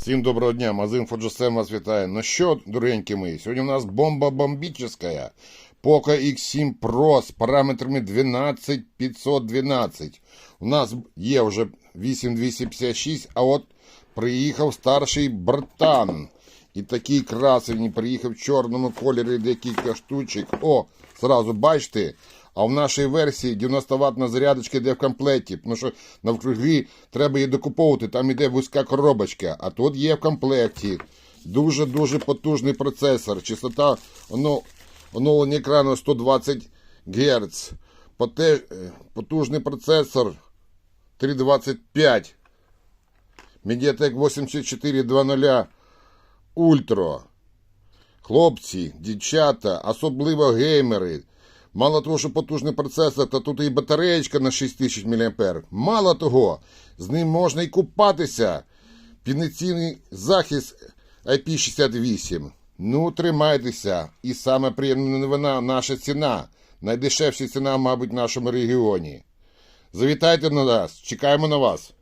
Всім доброго дня, магазин Фоджосем вас вітає. Ну що, дорогенькі мої, сьогодні у нас бомба бомбічна. Poco X7 Pro з параметрами 12512. У нас є вже 8256, а от приїхав старший братан. І такий красивний приїхав в чорному кольорі декілька штучок. О, зразу бачите. А в нашій версії 90 ватна зарядочка йде в комплекті, тому що навкруги треба її докуповувати, там йде вузька коробочка, а тут є в комплекті. Дуже-дуже потужний процесор. Частота оно, оновлення екрану 120 Гц. Потужний процесор 325. Mediatek 8400 Ультра. Хлопці, дівчата, особливо геймери. Мало того, що потужний процесор, то тут і батареєчка на 6000 мА. Мало того, з ним можна і купатися. Піниційний захист IP68. Ну, тримайтеся. І саме приємна новина наша ціна. Найдешевша ціна, мабуть, в нашому регіоні. Завітайте на нас, чекаємо на вас.